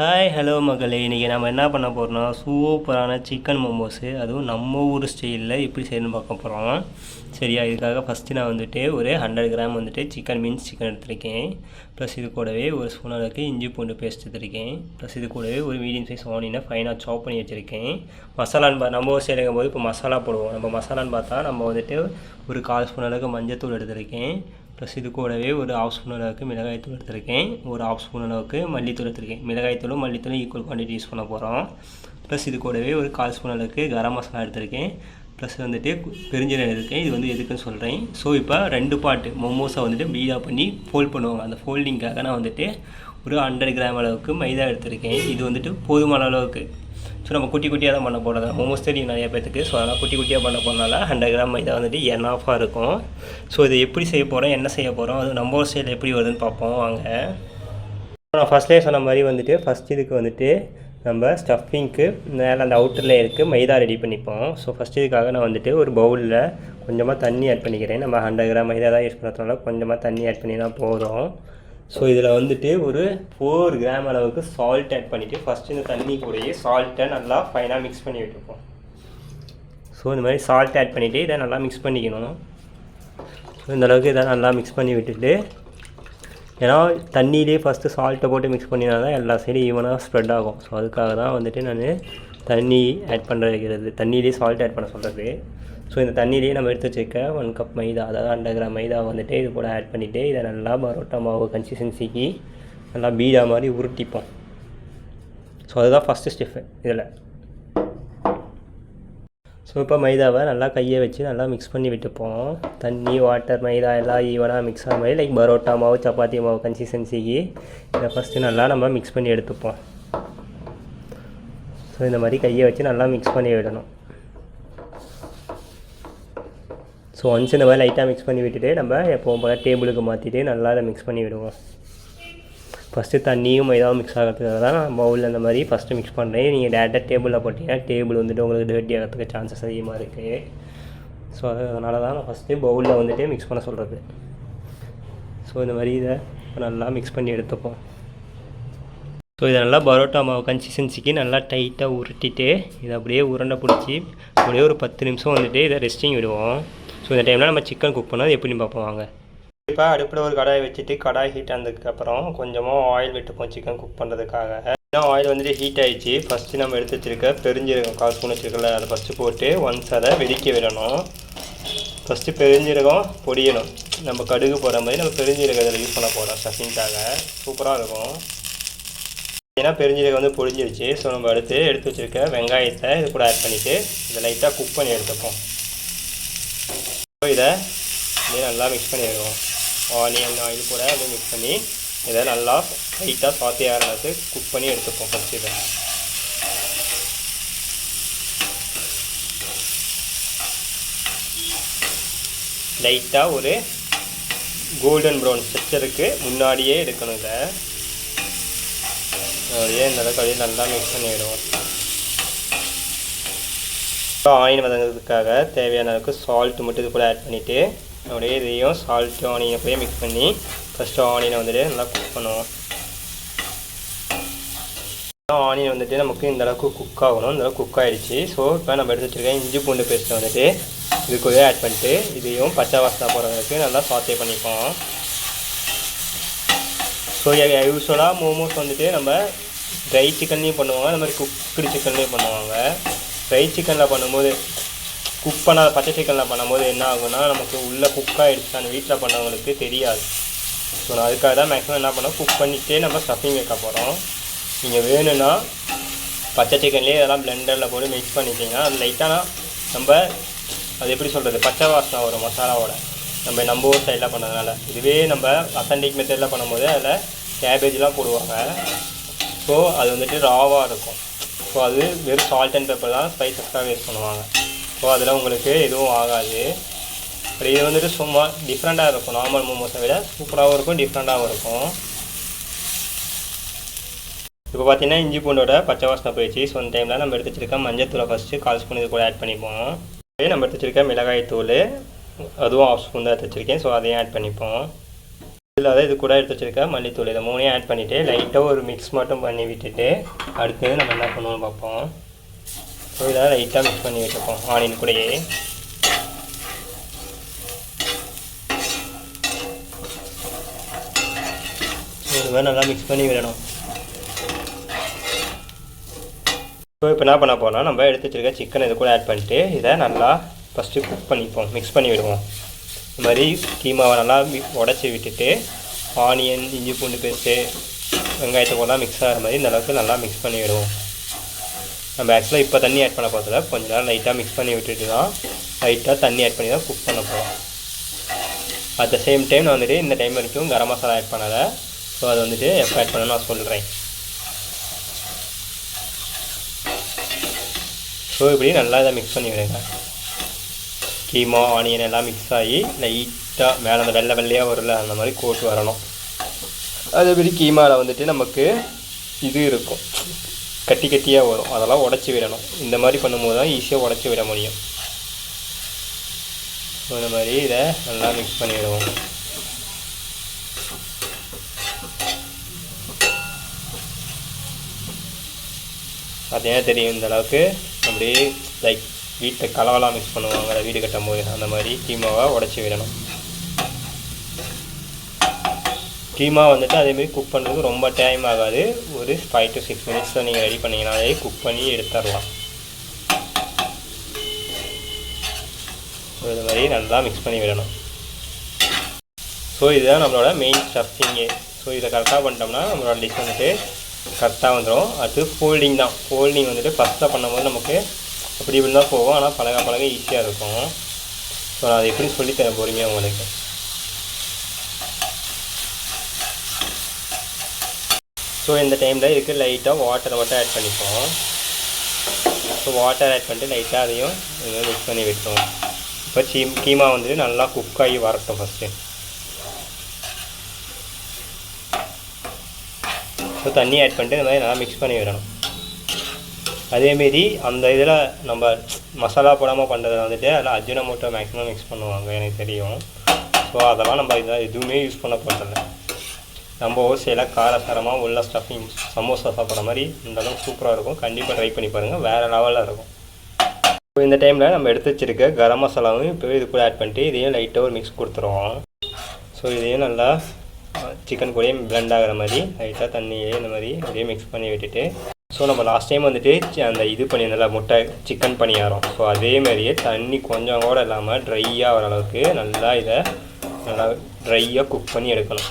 Hi hello மகளே. இன்றைக்கி நம்ம என்ன பண்ண போகிறோம்னா சூப்பரான சிக்கன் மோமோஸு அதுவும் நம்ம ஊர் ஸ்டைலில் எப்படி செய்யணும்னு பார்க்க போகிறோம் சரியா இதுக்காக ஃபஸ்ட்டு நான் வந்துட்டு ஒரு ஹண்ட்ரட் கிராம் வந்துட்டு சிக்கன் மீன்ஸ் சிக்கன் எடுத்திருக்கேன். ப்ளஸ் இது கூடவே ஒரு ஸ்பூன் அளவுக்கு இஞ்சி பூண்டு பேஸ்ட் எடுத்திருக்கேன். ப்ளஸ் இது கூடவே ஒரு மீடியம் சைஸ் ஆனியனை ஃபைனாக சாப் பண்ணி வச்சுருக்கேன். மசாலான்னு பா நம்ம ஊர் சைடுங்கும் போது இப்போ மசாலா போடுவோம். நம்ம மசாலான்னு பார்த்தா நம்ம வந்துட்டு ஒரு கால் ஸ்பூன் அளவுக்கு மஞ்சத்தூள் எடுத்திருக்கேன். ப்ளஸ் இது கூடவே ஒரு ஆஃப் ஸ்பூன் அளவுக்கு மிளகாய்த்தூள் எடுத்திருக்கேன். ஒரு ஆஃப் ஸ்பூன் அளவுக்கு மல்லித்தூள் எடுத்திருக்கேன். மிளகாய்த்தூளும் மல்லித்தூளும் ஈக்குவல் குவான்டிட்டி யூஸ் பண்ண போகிறோம் ப்ளஸ் இது கூடவே ஒரு கால் ஸ்பூன் அளவுக்கு கரம் மசாலா எடுத்திருக்கேன். ப்ளஸ் வந்துட்டு பெருஞ்சீரகம் எடுத்திருக்கேன். இது வந்து எதுக்குன்னு சொல்கிறேன் ஸோ இப்போ ரெண்டு பாட்டு மொமோஸை வந்துட்டு பீடா பண்ணி ஃபோல்ட் பண்ணுவாங்க. அந்த ஃபோல்டிங்காக நான் வந்துட்டு ஒரு ஹண்ட்ரட் கிராம் அளவுக்கு மைதா எடுத்திருக்கேன். இது வந்துட்டு போதுமான அளவுக்கு. ஸோ நம்ம குட்டி குட்டியாக தான் பண்ண போகிறது மோமோஸ் தெரியும் நிறைய பேத்துக்கு. ஸோ அதனால் குட்டி குட்டியாக பண்ண போகிறனால ஹண்ட்ரட் கிராம் மைதா வந்துட்டு என் ஆஃபாக இருக்கும். ஸோ இதை எப்படி செய்ய போகிறோம் என்ன செய்ய போகிறோம் அது நம்ம ஸ்டைல் எப்படி வருதுன்னு பார்ப்போம். வாங்க. நான் ஃபஸ்ட்லேயே சொன்ன மாதிரி வந்துட்டு ஃபஸ்ட் இதுக்கு வந்துட்டு நம்ம ஸ்டஃபிங்க்கு மேலே அந்த அவுட்டரில் இருக்குது மைதா ரெடி பண்ணிப்போம். ஸோ ஃபஸ்ட் இதுக்காக நான் வந்துட்டு ஒரு பவுலில் கொஞ்சமாக தண்ணி ஆட் பண்ணிக்கிறேன். நம்ம ஹண்ட்ரட் கிராம் மைதா தான் யூஸ் பண்ணுறதுனால கொஞ்சமாக தண்ணி ஆட் பண்ணி தான் போகிறோம் ஸோ இதில் வந்துட்டு ஒரு ஃபோர் கிராம் அளவுக்கு சால்ட் ஆட் பண்ணிவிட்டு ஃபஸ்ட்டு இந்த தண்ணி கூடயே சால்ட்டை நல்லா ஃபைனாக மிக்ஸ் பண்ணி விட்டுருப்போம் ஸோ இந்த மாதிரி சால்ட் ஆட் பண்ணிவிட்டு இதை நல்லா மிக்ஸ் பண்ணிக்கணும். ஸோ இந்தளவுக்கு இதை நல்லா மிக்ஸ் பண்ணி விட்டுட்டு ஏன்னா தண்ணியிலே ஃபஸ்ட்டு சால்ட்டை போட்டு மிக்ஸ் பண்ணினா தான் எல்லா சைடும் ஈவனாக ஸ்ப்ரெட் ஆகும். ஸோ அதுக்காக தான் வந்துட்டு நான் தண்ணி ஆட் பண்ணுற வைக்கிறது தண்ணியிலே சால்ட் ஆட் பண்ண சொல்கிறது ஸோ இந்த தண்ணியிலேயே நம்ம எடுத்து வச்சுக்க ஒன் கப் மைதா அதாவது ஹண்ட்ரட் கிராம் மைதா வந்துட்டு இது கூட ஆட் பண்ணிவிட்டு இதை நல்லா பரோட்டா மாவு கன்சிஸ்டன்சிக்கு நல்லா பீடா மாதிரி உருட்டிப்போம். ஸோ அதுதான் ஃபஸ்ட்டு ஸ்டெப்பு இதில். ஸோ இப்போ மைதாவை நல்லா கையை வச்சு நல்லா மிக்ஸ் பண்ணி விட்டுப்போம். தண்ணி வாட்டர் மைதா எல்லாம் ஈவனாக மிக்ஸ் ஆன மாதிரி லைக் பரோட்டா மாவு சப்பாத்தி மாவு கன்சிஸ்டன்சிக்கு இதை ஃபஸ்ட்டு நல்லா நம்ம மிக்ஸ் பண்ணி எடுத்துப்போம். ஸோ இந்த மாதிரி கையை வச்சு நல்லா மிக்ஸ் பண்ணி விடணும். ஸோ ஒன்ஸ் இந்த மாதிரி லைட்டாக மிக்ஸ் பண்ணி விட்டுட்டு நம்ம எப்போவும் போல் டேபிளுக்கு மாற்றிட்டு நல்லா அதை மிக்ஸ் பண்ணி விடுவோம். ஃபஸ்ட்டு தண்ணியும் மைதாவும் மிக்ஸ் ஆகிறதுக்காக தான் நான் பவுலில் அந்த மாதிரி ஃபஸ்ட்டு மிக்ஸ் பண்ணுறேன் நீங்கள் டேரெக்டாக டேபிளில் போட்டிங்கன்னா டேபிள் வந்துட்டு உங்களுக்கு டேர்ட்டி ஆகிறதுக்கு சான்சஸ் அதிகமாக இருக்குது ஸோ அதனால தான் நான் ஃபஸ்ட்டு பவுலில் வந்துட்டு மிக்ஸ் பண்ண சொல்கிறது ஸோ இந்த மாதிரி இதை நல்லா மிக்ஸ் பண்ணி எடுத்துப்போம். ஸோ இதை நல்லா பரோட்டா மாவு கன்சிஸ்டன்சிக்கு நல்லா டைட்டாக உருட்டிட்டு இதை அப்படியே உருண்டை பிடிச்சி அப்படியே ஒரு பத்து நிமிஷம் வந்துட்டு இதை ரெஸ்டிங் விடுவோம். ஸோ இந்த டைமில் நம்ம சிக்கன் குக் பண்ணால் எப்படின்னு பார்ப்போம் வாங்க. இப்போ அடுப்பில் ஒரு கடாயை வச்சுட்டு கடாய் ஹீட் ஆனதுக்கப்புறம் கொஞ்சமாக ஆயில் விட்டுப்போம் சிக்கன் குக் பண்ணுறதுக்காக ஆயில் வந்துட்டு ஹீட் ஆகிடுச்சு ஃபஸ்ட்டு நம்ம எடுத்து வச்சுருக்க பெருஞ்சீரகம் கால் ஸ்பூன் வச்சுருக்கல அதை ஃபஸ்ட்டு போட்டு ஒன்ஸ் அதை வெடிக்க விடணும். ஃபஸ்ட்டு பெருஞ்சீரகம் பொடியணும் நம்ம கடுகு போகிற மாதிரி நம்ம பெருஞ்சீரகம் யூஸ் பண்ண போகிறோம் ஸ்டஃபிங்காக சூப்பராக இருக்கும். ஏன்னா பெருஞ்சீரகம் வந்து பொடிஞ்சிருச்சு ஸோ நம்ம அடுத்து எடுத்து வச்சுருக்க வெங்காயத்தை இது கூட ஆட் பண்ணிவிட்டு இதை லைட்டாக குக் பண்ணி எடுத்துப்போம். இதை நல்லா மிக்ஸ் பண்ணிடுவோம் ஆனியன் ஆயில் கூட அப்படியே மிக்ஸ் பண்ணி இதை நல்லா லைட்டாக சாத்தி ஆகிறது குக் பண்ணி எடுத்துப்போம் ஃபஸ்ட் இதை. லைட்டாக ஒரு கோல்டன் ப்ரௌன் ஸ்ட்ரக்சருக்கு முன்னாடியே எடுக்கணும் இதை. அப்படியே இந்த அளவுக்கு அப்படியே நல்லா மிக்ஸ் பண்ணிவிடுவோம் ஆனியன் வதங்கிறதுக்காக தேவையான அளவுக்கு சால்ட் மட்டும் இது கூட ஆட் பண்ணிவிட்டு அப்படியே இதையும் சால்ட்டு ஆனியனை போய் மிக்ஸ் பண்ணி ஃபஸ்ட்டு ஆனியனை வந்துட்டு நல்லா குக் பண்ணுவோம். ஆனியன் வந்துட்டு நமக்கு இந்த அளவுக்கு குக் ஆகணும். இந்த அளவுக்கு குக் ஆகிடுச்சு ஸோ இப்போ நம்ம எடுத்து வச்சுருக்கேன் இஞ்சி பூண்டு பேஸ்ட்டை வந்துட்டு இதுக்குள்ளே ஆட் பண்ணிட்டு இதையும் பச்சை வாசனை போகிற அளவுக்கு நல்லா சாத்தே பண்ணிப்போம். ஸோ யூஸ்வலாக மோமோஸ் வந்துட்டு நம்ம ட்ரை சிக்கன்லேயும் பண்ணுவாங்க அந்த மாதிரி குக்குடு சிக்கன்லேயும் பண்ணுவாங்க. ஃப்ரை சிக்கனில் பண்ணும்போது குக் பண்ணாத பச்சை சிக்கனில் பண்ணும்போது என்ன ஆகும்னா நமக்கு உள்ளே குக்காக எடுத்து அந்த வீட்டில் பண்ணவங்களுக்கு தெரியாது. ஸோ நான் அதுக்காக தான் மேக்ஸிமம் என்ன பண்ணோம்? குக் பண்ணிகிட்டே நம்ம ஸ்டஃபிங் வைக்க போகிறோம் நீங்கள் வேணும்னா பச்சை சிக்கன்லேயே இதெல்லாம் பிளெண்டரில் போட்டு மிக்ஸ் பண்ணிட்டீங்கன்னா அது லைட்டாக நம்ம அது எப்படி சொல்கிறது பச்சை வாசனை வரும் மசாலாவோட. நம்ம நம்ம ஊர் சைடில் பண்ணதுனால. இதுவே நம்ம அத்தன்டிக் மெத்தடில் பண்ணும்போது அதில் கேபேஜ்லாம் போடுவாங்க. ஸோ அது வந்துட்டு ராவாக இருக்கும். ஸோ அது வெறும் சால்ட் அண்ட் பெப்பர் தான். ஸ்பைசஸ்க்காக யூஸ் பண்ணுவாங்க. ஸோ அதில் உங்களுக்கு எதுவும் ஆகாது. பட் இது வந்துட்டு சும்மா டிஃப்ரெண்ட்டாக இருக்கும். நார்மல் மோமோஸை விட சூப்பராகவும் இருக்கும் டிஃப்ரெண்ட்டாகவும் இருக்கும். இப்போ பார்த்தீங்கன்னா இஞ்சி பூண்டோட பச்சை வாசனை போயிடுச்சு. ஸோ அந்த டைமில் நம்ம எடுத்து வச்சிருக்க மஞ்சத்தூளை ஃபஸ்ட்டு கால் ஸ்பூன் இது கூட ஆட் பண்ணிப்போம். நம்ம எடுத்து வச்சிருக்க மிளகாய் தூள் அதுவும் ஆஃப் ஸ்பூன் தான் எடுத்து வச்சுருக்கேன். ஸோ அதையும் ஆட் பண்ணிப்போம். இதில் அதான் இது கூட எடுத்து வச்சிருக்க மல்லித்தூள் இதை மூணையும் ஆட் பண்ணிவிட்டு லைட்டாக ஒரு மிக்ஸ் மட்டும் பண்ணி விட்டுட்டு அடுத்து நம்ம என்ன பண்ணுவோம்னு பார்ப்போம். ஸோ இதெல்லாம் லைட்டாக மிக்ஸ் பண்ணி விட்டுப்போம் ஆனியன் கூடயே. ஸோ இது மாதிரி நல்லா மிக்ஸ் பண்ணி விடணும். ஸோ இப்போ என்ன பண்ண போனால் நம்ம எடுத்து வச்சிருக்க சிக்கன் இது கூட ஆட் பண்ணிட்டு இதை நல்லா ஃபஸ்ட்டு குக் பண்ணிப்போம். மிக்ஸ் பண்ணி விடுவோம். இது மாதிரி கீமாவை நல்லா உடச்சி விட்டுட்டு ஆனியன் இஞ்சி பூண்டு பேஸ்ட்டு வெங்காயத்தை போலாம் மிக்ஸ் ஆகிற மாதிரி இந்த அளவுக்கு நல்லா மிக்ஸ் பண்ணிவிடுவோம். நம்ம ஆக்சுவலாக இப்போ தண்ணி ஆட் பண்ண போகிறதுல கொஞ்ச நேரம் லைட்டாக மிக்ஸ் பண்ணி விட்டுட்டு தான் லைட்டாக தண்ணி ஆட் பண்ணி தான் குக் பண்ண போகிறோம் அட் த சேம் டைம் நான் வந்துட்டு இந்த டைம் வரைக்கும் கரம் மசாலா ஆட் பண்ணலை. ஸோ அது வந்துட்டு எப்போ ஆட் பண்ண நான் சொல்கிறேன் ஸோ இப்படி நல்லா இதை மிக்ஸ் பண்ணி விடுங்க கீமா ஆனியன் எல்லாம் மிக்ஸ் ஆகி லைட்டாக மேலே அந்த வெள்ளை வெள்ளையாக வரல அந்த மாதிரி கோட்டு வரணும். அதேமாரி கீமாவில் வந்துட்டு நமக்கு இது இருக்கும். கட்டி கட்டியாக வரும். அதெல்லாம் உடச்சி விடணும். இந்த மாதிரி பண்ணும்போது தான் ஈஸியாக உடச்சி விட முடியும். இந்த மாதிரி இதை நல்லா மிக்ஸ் பண்ணிவிடுவோம் பார்த்தீங்கன்னா தெரியும் இந்த அளவுக்கு? அப்படியே லைக் வீட்டை கலவலாம் மிக்ஸ் பண்ணுவாங்க வீடு கட்டும் போது அந்த மாதிரி கீமாவை உடச்சி விடணும். கீமா வந்துட்டு அதேமாரி குக் பண்ணுறதுக்கு ரொம்ப டைம் ஆகாது. ஒரு ஃபைவ் டு சிக்ஸ் மினிட்ஸில் நீங்கள் ரெடி பண்ணிங்கனாலே குக் பண்ணி எடுத்துடலாம். இது மாதிரி நல்லா மிக்ஸ் பண்ணி விடணும். ஸோ இதுதான் நம்மளோட மெயின் ஸ்டஃபிங்கு ஸோ இதை கரெக்டாக பண்ணிட்டோம்னா நம்மளோட டிஷ் வந்துட்டு கரெக்டாக வந்துடும் அது ஃபோல்டிங் தான். ஃபோல்டிங் வந்துட்டு ஃபஸ்ட்டாக பண்ணும்போது நமக்கு அப்படி இப்படி தான் போகும். ஆனால் பழக பழக ஈஸியாக இருக்கும். ஸோ நான் அதை எப்படி சொல்லித்தரேன் பொறுமையாக உங்களுக்கு? ஸோ இந்த டைமில் இதுக்கு லைட்டாக வாட்டரை மட்டும் ஆட் பண்ணிப்போம். ஸோ வாட்டர் ஆட் பண்ணிட்டு லைட்டாக அதையும் மிக்ஸ் பண்ணி விட்டோம். இப்போ சீ கீமா வந்து நல்லா குக் ஆகி வரட்டும் ஃபஸ்ட்டு ஸோ தண்ணி ஆட் பண்ணிட்டு இந்த மாதிரி நல்லா மிக்ஸ் பண்ணி விடணும். அதேமாரி அந்த இதில் நம்ம மசாலா போடாமல் பண்ணுறதுல வந்துட்டு அதில் அஜினமோட்டோ மேக்ஸிமம் மிக்ஸ் பண்ணுவாங்க எனக்கு தெரியும். ஸோ அதெல்லாம் நம்ம இதை எதுவுமே யூஸ் பண்ண போகிறதில்ல நம்ம ஓசையில் காரசாரமாக உள்ள ஸ்டஃபிங் சமோசா சாப்பிட்ற மாதிரி இந்தளவுக்கு சூப்பராக இருக்கும். கண்டிப்பாக ட்ரை பண்ணி பாருங்கள் வேறு லெவலில் இருக்கும். ஸோ இந்த டைமில் நம்ம எடுத்து வச்சுருக்க கரம் மசாலாவும் இப்போ இது கூட ஆட் பண்ணிட்டு இதையும் லைட்டாக ஒரு மிக்ஸ் கொடுத்துருவோம். ஸோ இதையும் நல்லா சிக்கன் கூடயே பிளெண்ட் ஆகிற மாதிரி லைட்டாக தண்ணியே இந்த மாதிரி அப்படியே மிக்ஸ் பண்ணி விட்டுட்டு ஸோ நம்ம லாஸ்ட் டைம் வந்துட்டு அந்த இது பண்ணியிருந்தல முட்டை சிக்கன் பணியாரம். ஸோ அதே மாதிரியே தண்ணி கொஞ்சம் கூட இல்லாமல் ட்ரையாக வர அளவுக்கு நல்லா இதை நல்லா ட்ரையாக குக் பண்ணி எடுக்கணும்.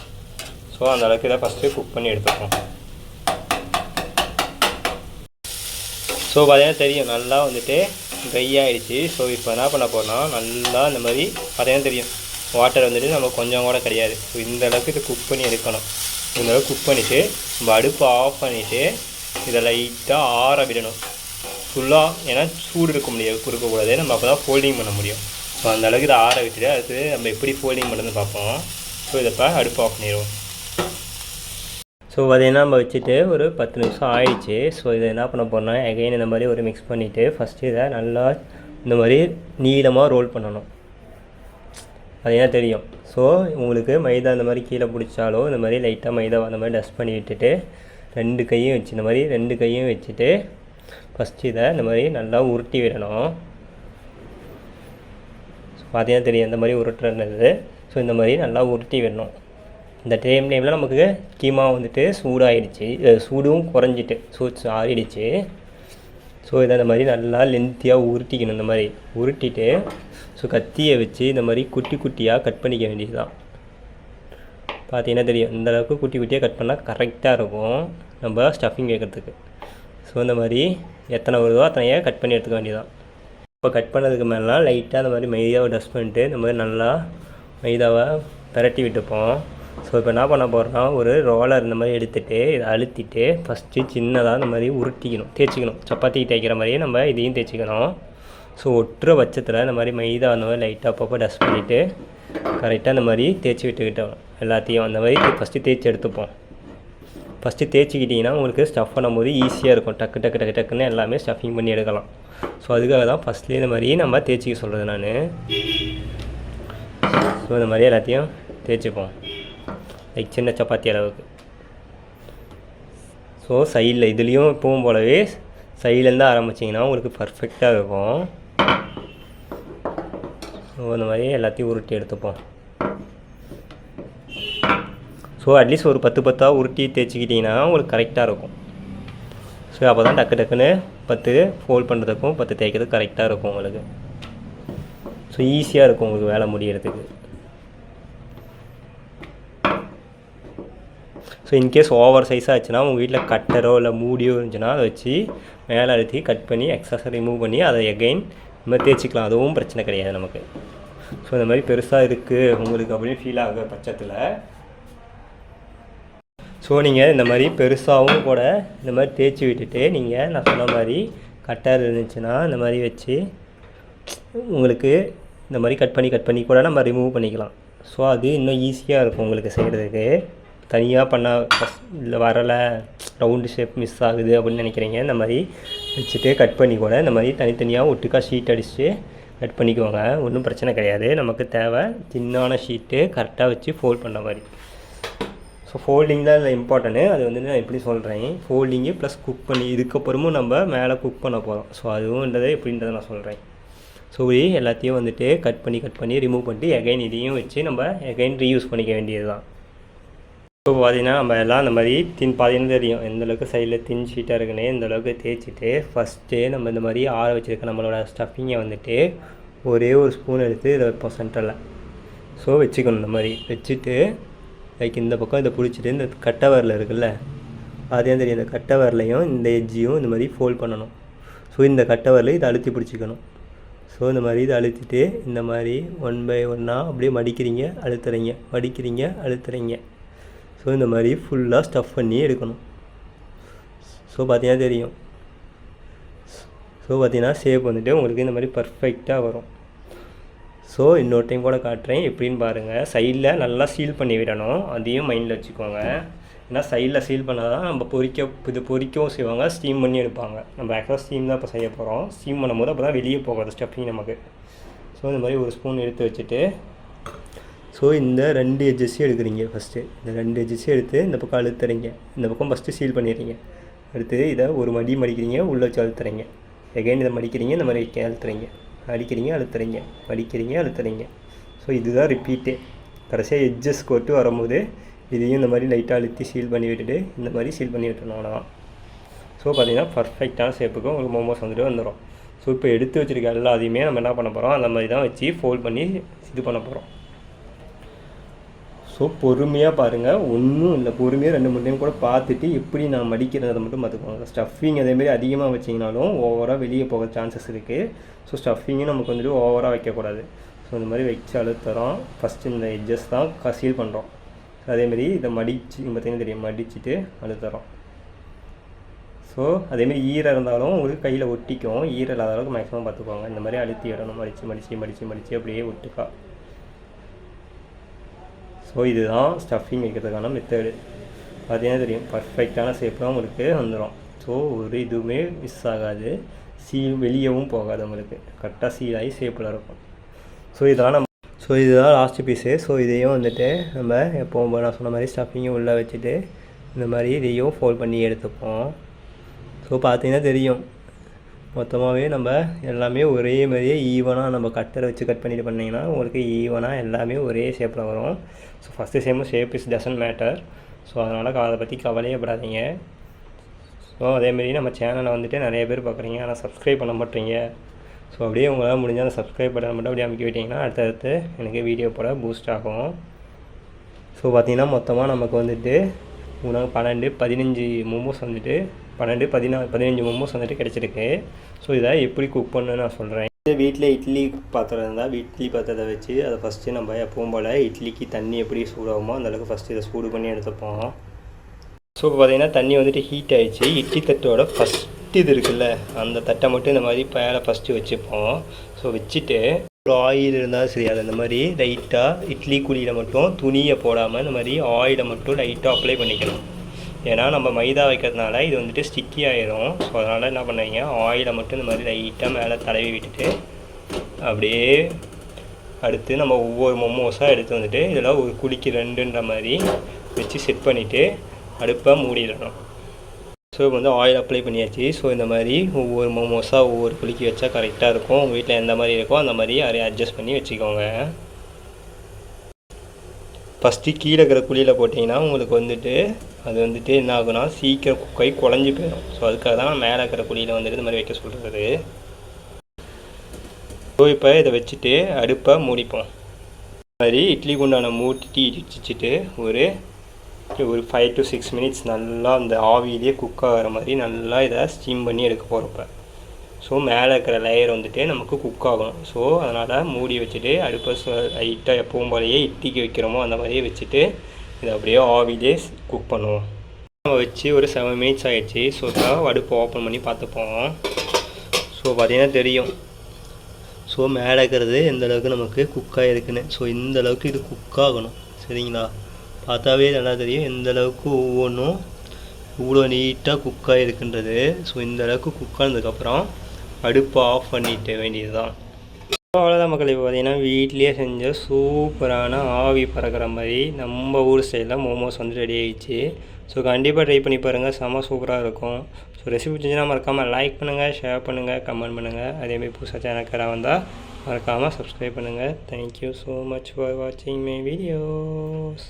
ஸோ அந்த அளவுக்கு இதை ஃபஸ்ட்டு குக் பண்ணி எடுத்துக்கணும். ஸோ பார்த்தீங்கன்னா தெரியும் நல்லா வந்துட்டு ட்ரை ஆகிடுச்சு ஸோ இப்போ என்ன பண்ண போறோம்னா நல்லா இந்த மாதிரி பார்த்தீங்கன்னா தெரியும். வாட்டர் வந்துட்டு நம்ம கொஞ்சம் கூட கிடையாது. ஸோ இந்த அளவுக்கு இதை குக் பண்ணி எடுக்கணும். இந்த அளவுக்கு குக் பண்ணிவிட்டு நம்ம அடுப்பை ஆஃப் பண்ணிவிட்டு இதை லைட்டாக ஆற விடணும். ஃபுல்லாக ஏன்னா சூடு இருக்க முடியாது இருக்கக்கூடாது நம்ம அப்போ தான் ஃபோல்டிங் பண்ண முடியும். ஸோ அந்த அளவுக்கு இதை ஆற விட்டுட்டு அடுத்து நம்ம எப்படி ஃபோல்டிங் பண்ணுறதுன்னு பார்ப்போம். ஸோ இதை இப்போ அடுப்பு ஆஃப் பண்ணிடுவோம். ஸோ பார்த்தீங்கன்னா நம்ம வச்சுட்டு ஒரு பத்து நிமிஷம் ஆயிடுச்சு. ஸோ இதை என்ன பண்ண போகிறோம்னா எகைன் இந்த மாதிரி ஒரு மிக்ஸ் பண்ணிவிட்டு ஃபஸ்ட்டு இதை நல்லா இந்த மாதிரி நீளமாக ரோல் பண்ணணும். அது ஏன் தெரியும்? ஸோ உங்களுக்கு மைதா இந்த மாதிரி கீழே பிடிச்சாலோ இந்த மாதிரி லைட்டாக மைதா அந்த மாதிரி டஸ்ட் பண்ணி விட்டுட்டு ரெண்டு கையும் வச்சு இந்த மாதிரி ரெண்டு கையும் வச்சுட்டு ஃபஸ்ட்டு இதை இந்த மாதிரி நல்லா உருட்டி விடணும். ஸோ பார்த்தீங்கன்னா தெரியும் இந்த மாதிரி உருட்டுறது ஸோ இந்த மாதிரி நல்லா உருட்டி விடணும். இந்த டைம் டைமில் நமக்கு கீமா வந்துட்டு சூடாயிடுச்சு. சூடும் குறைஞ்சிட்டு சூடு ஆறிடுச்சு ஸோ இதை இந்த மாதிரி நல்லா லென்த்தியாக உருட்டிக்கணும் இந்த மாதிரி. உருட்டிட்டு ஸோ கத்தியை வச்சு இந்த மாதிரி குட்டி குட்டியாக கட் பண்ணிக்க வேண்டியது தான் பார்த்தீங்கன்னா தெரியும்? இந்த அளவுக்கு குட்டி குட்டியாக கட் பண்ணால் கரெக்டாக இருக்கும். நம்ம ஸ்டஃபிங் வைக்கிறதுக்கு ஸோ இந்த மாதிரி எத்தனை வருதோ அத்தனையாக கட் பண்ணி எடுத்துக்க வேண்டியதான் இப்போ கட் பண்ணதுக்கு மேலாம் லைட்டாக இந்த மாதிரி மைதாவை டஸ்ட் பண்ணிட்டு இந்த மாதிரி நல்லா மைதாவை பிரட்டி விட்டுப்போம். ஸோ இப்போ என்ன பண்ண போகிறோம்னா ஒரு ரோலர் இந்த மாதிரி எடுத்துகிட்டு இதை அழுத்திட்டு ஃபஸ்ட்டு சின்னதாக இந்த மாதிரி உருட்டிக்கணும். தேய்ச்சிக்கணும். சப்பாத்திக்கு தேய்க்கிற மாதிரியே நம்ம இதையும் தேய்ச்சிக்கணும். ஸோ ஒட்டுற பட்சத்தில் இந்த மாதிரி மைதா அந்த மாதிரி லைட்டாக அப்பப்போ டஸ்ட் பண்ணிவிட்டு கரெக்டாக இந்த மாதிரி தேய்ச்சி விட்டுக்கிட்டோம். எல்லாத்தையும் அந்த மாதிரி ஃபஸ்ட்டு தேய்ச்சி எடுத்துப்போம். ஃபஸ்ட்டு தேய்ச்சிக்கிட்டிங்கன்னா உங்களுக்கு ஸ்டஃப் பண்ணும்போது ஈஸியாக இருக்கும். டக்கு டக்கு டக்கு டக்குன்னு எல்லாமே ஸ்டஃபிங் பண்ணி எடுக்கலாம். ஸோ அதுக்காக தான் ஃபஸ்ட்லேயே இந்த மாதிரி நம்ம தேய்ச்சிக்க சொல்கிறது நான். ஸோ இந்த மாதிரி எல்லாத்தையும் தேய்ச்சிப்போம். லைக் சின்ன சப்பாத்தி அளவுக்கு. ஸோ சைடில் இதுலேயும் எப்பவும் போலவே சைட்லேருந்து ஆரம்பிச்சிங்கன்னா உங்களுக்கு பர்ஃபெக்டாக இருக்கும். இந்த மாதிரி எல்லாத்தையும் உருட்டி எடுத்துப்போம். ஸோ அட்லீஸ்ட் ஒரு பத்து பத்தாக உருட்டி தேய்ச்சிக்கிட்டிங்கன்னா உங்களுக்கு கரெக்டாக இருக்கும். ஸோ அப்போ தான் டக்கு டக்குன்னு பத்து ஃபோல்ட் பண்ணுறதுக்கும் பத்து தேய்க்கிறதுக்கு கரெக்டாக இருக்கும் உங்களுக்கு. ஸோ ஈஸியாக இருக்கும் உங்களுக்கு வேலை முடியறதுக்கு. ஸோ இன்கேஸ் ஓவர் சைஸாக ஆச்சுன்னா உங்கள் வீட்டில் கட்டரோ இல்லை மூடியோ இருந்துச்சுன்னா அதை வச்சு மேலே அழுத்தி கட் பண்ணி எக்ஸஸை ரிமூவ் பண்ணி அதை எகைன் இந்த மாதிரி தேய்ச்சிக்கலாம். அதுவும் பிரச்சனை கிடையாது நமக்கு. ஸோ இந்த மாதிரி பெருசாக இருக்குது உங்களுக்கு அப்படின்னு ஃபீல் ஆகுற பட்சத்தில். ஸோ நீங்கள் இந்த மாதிரி பெருசாகவும் கூட இந்த மாதிரி தேய்ச்சி விட்டுட்டு நீங்கள் நான் சொன்ன மாதிரி கட்டர் இருந்துச்சுன்னா இந்த மாதிரி வச்சு உங்களுக்கு இந்த மாதிரி கட் பண்ணி கட் பண்ணி கூட நம்ம ரிமூவ் பண்ணிக்கலாம். ஸோ அது இன்னும் ஈஸியாக இருக்கும் உங்களுக்கு செய்கிறதுக்கு தனியாக பண்ணால் இல்லை வரலை ரவுண்டு ஷேப் மிஸ் ஆகுது அப்படின்னு நினைக்கிறீங்க இந்த மாதிரி வச்சுட்டு கட் பண்ணி கூட இந்த மாதிரி தனித்தனியாக ஒட்டுக்கா ஷீட் அடிச்சுட்டு கட் பண்ணிக்குவாங்க ஒன்றும் பிரச்சனை கிடையாது. நமக்கு தேவை தின்னான ஷீட்டு கரெக்டாக வச்சு ஃபோல்ட் பண்ண மாதிரி. ஸோ ஃபோல்டிங் தான் இதில் இம்பார்ட்டன்ட்டு அது வந்து நான் எப்படி சொல்கிறேன் ஃபோல்டிங்கு ப்ளஸ் குக் பண்ணி இதுக்கப்புறமும் நம்ம மேலே குக் பண்ண போகிறோம் ஸோ அதுவும் அதுவும்ன்றதை எப்படின்றத நான் சொல்கிறேன் ஸோ எல்லாத்தையும் வந்துட்டு கட் பண்ணி கட் பண்ணி ரிமூவ் பண்ணிட்டு எகைன் இதையும் வச்சு நம்ம எகைன் ரீயூஸ் பண்ணிக்க வேண்டியது தான் ஸோ பார்த்தீங்கன்னா நம்ம எல்லாம் இந்த மாதிரி தின் பார்த்தீங்கன்னா தெரியும். எந்தளவுக்கு சைடில் தின் ஷீட்டாக இருக்குன்னு இந்தளவுக்கு தேய்ச்சிட்டு ஃபஸ்ட்டு நம்ம இந்த மாதிரி ஆற வச்சுருக்க நம்மளோட ஸ்டஃபிங்கை வந்துட்டு ஒரே ஒரு ஸ்பூன் எடுத்து இதை வைப்போம் சென்டரில் ஸோ வச்சுக்கணும் இந்த மாதிரி. வச்சுட்டு லைக் இந்த பக்கம் இதை பிடிச்சிட்டு இந்த கட்டை வரல இருக்குல்ல அதே தெரியும். இந்த கட்டை வரலையும் இந்த எஜ்ஜியும் இந்த மாதிரி ஃபோல்ட் பண்ணணும். ஸோ இந்த கட்டை வரல இதை அழுத்தி பிடிச்சிக்கணும். ஸோ இந்த மாதிரி இதை அழுத்திட்டு இந்த மாதிரி ஒன் பை ஒன்னாக அப்படியே மடிக்கிறீங்க அழுத்துறீங்க மடிக்கிறீங்க அழுத்துறீங்க. ஸோ இந்த மாதிரி ஃபுல்லாக ஸ்டஃப் பண்ணி எடுக்கணும். ஸோ பார்த்தீங்கன்னா தெரியும். ஸோ பார்த்தீங்கன்னா ஷேப் வந்துட்டு உங்களுக்கு இந்த மாதிரி பர்ஃபெக்டாக வரும். ஸோ இன்னொரு டைம் கூட காட்டுறேன். எப்படின்னு பாருங்கள் சைடில் நல்லா சீல் பண்ணி விடணும். அதையும் மைண்டில் வச்சுக்கோங்க. ஏன்னா சைடில் சீல் பண்ணால் தான் நம்ம பொறிக்க இது பொறிக்கவும் செய்வாங்க ஸ்டீம் பண்ணி எடுப்பாங்க. நம்ம ஆக்சுவலாக ஸ்டீம் தான் இப்போ செய்ய போகிறோம் ஸ்டீம் பண்ணும்போது அப்போ தான் வெளியே போகாது ஸ்டஃபிங் நமக்கு. ஸோ இந்த மாதிரி ஒரு ஸ்பூன் எடுத்து வச்சுட்டு ஸோ இந்த ரெண்டு எஜ்ஜஸ்ஸையும் எடுக்கிறீங்க ஃபஸ்ட்டு இந்த ரெண்டு எஜ்ஜஸ்ஸையும் எடுத்து இந்த பக்கம் அழுத்துறீங்க. இந்த பக்கம் ஃபஸ்ட்டு சீல் பண்ணிடுறீங்க. அடுத்து இதை ஒரு மடி மடிக்கிறீங்க உள்ளே வச்சு அழுத்துறீங்க. எகைன் இதை மடிக்கிறீங்க இந்த மாதிரி அழுத்துறீங்க. அடிக்கிறீங்க அழுத்துறீங்க. மடிக்கிறீங்க அழுத்துறீங்க. ஸோ இதுதான் ரிப்பீட்டே கடைசியாக எட்ஜஸ் கொட்டு வரும்போது இதையும் இந்த மாதிரி லைட்டாக அழுத்தி சீல் பண்ணி விட்டுட்டு இந்த மாதிரி சீல் பண்ணி விட்டுணும் அவ்வளோதான் ஸோ பார்த்தீங்கன்னா பர்ஃபெக்டான ஷேப்புக்கு உங்களுக்கு மோமோஸ் வந்துட்டு வந்துடும் ஸோ இப்போ எடுத்து வச்சுருக்க எல்லாத்தையுமே நம்ம என்ன பண்ண போகிறோம் அந்த மாதிரி தான் வச்சு ஃபோல்ட் பண்ணி இது பண்ண போகிறோம் ஸோ பொறுமையாக பாருங்கள் ஒன்றும் இல்லை. பொறுமையாக ரெண்டு மூணு டைம் கூட பார்த்துட்டு எப்படி நான் மடிக்கிறதை மட்டும் பார்த்துக்கோங்க. ஸ்டஃபிங் அதேமாரி அதிகமாக வச்சிங்கனாலும் ஓவராக வெளியே போக சான்சஸ் இருக்குது ஸோ ஸ்டஃபிங்கும் நமக்கு வந்துட்டு ஓவராக வைக்கக்கூடாது. ஸோ இந்த மாதிரி வச்சு அழுத்துறோம். ஃபஸ்ட்டு இந்த எட்ஜஸ் தான் கசீல் பண்ணுறோம் அதேமாரி இதை மடித்து பார்த்தீங்கன்னா தெரியும். மடிச்சுட்டு அழுத்துறோம். ஸோ அதேமாரி ஈரம் இருந்தாலும் உங்களுக்கு கையில் ஒட்டிக்கும். ஈரம் இல்லாத அளவுக்கு மேக்ஸிமம் பார்த்துக்கோங்க. இந்த மாதிரி அழுத்தி விடணும் மடித்து மடித்து மடித்து மடித்து அப்படியே ஒட்டுக்கா. ஸோ இதுதான் ஸ்டஃபிங் வைக்கிறதுக்கான மெத்தடு பார்த்தீங்கன்னா தெரியும் பர்ஃபெக்டான ஷேப்பில் உங்களுக்கு வந்துடும் ஸோ ஒரு இதுவுமே மிஸ் ஆகாது. சீல் வெளியவும் போகாது உங்களுக்கு. கரெக்டாக சீலாகி ஷேப்பில் இருக்கும். ஸோ இதெல்லாம் நம்ம ஸோ இதுதான் லாஸ்ட் பீஸு ஸோ இதையும் வந்துட்டு நம்ம எப்போவும் நான் சொன்ன மாதிரி ஸ்டஃபிங்கும் உள்ளே வச்சுட்டு இந்த மாதிரி இதையும் ஃபோல்ட் பண்ணி எடுத்துப்போம். ஸோ பார்த்தீங்கன்னா தெரியும். மொத்தமாகவே நம்ம எல்லாமே ஒரே மாதிரியே ஈவனாக நம்ம கட்டரை வச்சு கட் பண்ணிட்டு பண்ணிங்கன்னா உங்களுக்கு ஈவனாக எல்லாமே ஒரே ஷேப்பில் வரும். So first சேமும் shape is doesn't matter so அதனால் அதை பற்றி கவலையே படாதீங்க ஸோ அதேமாரி நம்ம சேனலை வந்துட்டு நிறைய பேர் பார்க்குறீங்க ஆனால் சப்ஸ்கிரைப் பண்ண மாட்டீங்க. ஸோ அப்படியே உங்களால் முடிஞ்சால் அந்த சப்ஸ்கிரைப் பட்டன் மட்டும் அப்படியே அமைக்க விட்டிங்கன்னா அடுத்தடுத்து எனக்கு வீடியோ போட பூஸ்ட் ஆகும். ஸோ பார்த்திங்கன்னா மொத்தமாக நமக்கு வந்துட்டு உணவு பன்னெண்டு பதினஞ்சு மோமோஸ் வந்துட்டு பன்னெண்டு பதினா பதினஞ்சு மோமோஸ் வந்துட்டு கிடச்சிருக்கு. ஸோ இதை எப்படி குக் பண்ணணும்னு நான் சொல்கிறேன் வீட்டில் இட்லி பாத்திரம் இருந்தால் இட்லி பாத்திரத்தை வச்சு அதை ஃபஸ்ட்டு நம்ம எப்பவும் போல் இட்லிக்கு தண்ணி எப்படி சூடாகுமோ அந்தளவுக்கு ஃபஸ்ட்டு இதை சூடு பண்ணி எடுத்துப்போம். ஸோ இப்போ பார்த்தீங்கன்னா தண்ணி வந்துட்டு ஹீட் ஆகிடுச்சு இட்லி தட்டோட ஃபஸ்ட்டு இது இருக்குல்ல அந்த தட்டை மட்டும் இந்த மாதிரி மேலே ஃபஸ்ட்டு வச்சுப்போம். ஸோ வச்சுட்டு ஆயில் இருந்தாலும் சரி அது இந்த மாதிரி லைட்டாக இட்லி குழியில் மட்டும் துணியை போடாமல் இந்த மாதிரி ஆயிலை மட்டும் லைட்டாக அப்ளை பண்ணிக்கணும் ஏன்னா நம்ம மைதா வைக்கிறதுனால இது வந்துட்டு ஸ்டிக்கி ஆயிரும். ஸோ அதனால் என்ன பண்ணுவீங்க ஆயிலை மட்டும் இந்த மாதிரி லைட்டாக மேலே தடவி விட்டுட்டு அப்படியே அடுத்து நம்ம ஒவ்வொரு மொமோஸாக எடுத்து வந்துட்டு இதில் ஒரு குழிக்கு ரெண்டுன்ற மாதிரி வச்சு செட் பண்ணிவிட்டு அடுப்பை மூடிடணும். ஸோ இப்போ வந்து ஆயில் அப்ளை பண்ணியாச்சு. ஸோ இந்த மாதிரி ஒவ்வொரு மோமோஸாக ஒவ்வொரு குலுக்கி வச்சா கரெக்டாக இருக்கும். உங்கள் வீட்டில் எந்த மாதிரி இருக்கோ அந்த மாதிரி அதை அட்ஜஸ்ட் பண்ணி வச்சுக்கோங்க. ஃபஸ்ட்டு கீழே இருக்கிற குழியில் போட்டிங்கன்னா உங்களுக்கு வந்துட்டு அது வந்துட்டு என்ன ஆகுனா சீக்கிரம் கை குழஞ்சி போயிடும். ஸோ அதுக்காக தான் நான் மேலே இருக்கிற குழியில் வந்துட்டு இந்த மாதிரி வைக்க சொல்கிறது ஸோ இப்போ இதை வச்சுட்டு அடுப்பை மூடிப்போம். இந்த மாதிரி இட்லி குண்டான மூட்டி வச்சுட்டு ஒரு ஒரு ஃபைவ் டு சிக்ஸ் மினிட்ஸ் நல்லா அந்த ஆவியிலே குக் ஆகிற மாதிரி நல்லா இதை ஸ்டீம் பண்ணி எடுக்க போகிறப்ப ஸோ மேலே இருக்கிற லேயர் வந்துட்டு நமக்கு குக் ஆகணும். ஸோ அதனால் மூடி வச்சுட்டு அடுப்பை லைட்டாக எப்பவும் போலயே இட்டிக்கு வைக்கிறோமோ அந்த மாதிரியே வச்சுட்டு இதை அப்படியே ஆவிலே குக் பண்ணுவோம். நம்ம வச்சு ஒரு செவன் மினிட்ஸ் ஆகிடுச்சு ஸோ தான் அடுப்பை ஓப்பன் பண்ணி பார்த்துப்போம். ஸோ பார்த்தீங்கன்னா தெரியும். ஸோ மேலே இருக்கிறது எந்த அளவுக்கு நமக்கு குக்காக இருக்குன்னு ஸோ இந்த அளவுக்கு இது குக் ஆகணும். சரிங்களா? பார்த்தாவே நல்லா தெரியும். எந்த அளவுக்கு ஒவ்வொன்றும் இவ்வளோ நீட்டாக குக்காக இருக்குன்றது ஸோ இந்த அளவுக்கு குக் ஆனதுக்கப்புறம் அடுப்பை ஆஃப் பண்ணிட்டு வேண்டியது தான் அவ்வளோதான் மக்கள் இப்போ பார்த்தீங்கன்னா வீட்லேயே செஞ்ச சூப்பரான ஆவி பறக்கிற மாதிரி நம்ம ஊர் சைடெலாம் மோமோஸ் வந்து ரெடி ஆகிடுச்சு ஸோ கண்டிப்பாக ட்ரை பண்ணி பாருங்கள் செம சூப்பராக இருக்கும். ஸோ ரெசிபி செஞ்சுன்னா மறக்காமல் லைக் பண்ணுங்கள் ஷேர் பண்ணுங்கள் கமெண்ட் பண்ணுங்கள் அதேமாதிரி புதுசாக சேனல் வந்தால் மறக்காமல் சப்ஸ்கிரைப் பண்ணுங்கள் thank you so much for வாட்சிங் மை வீடியோஸ்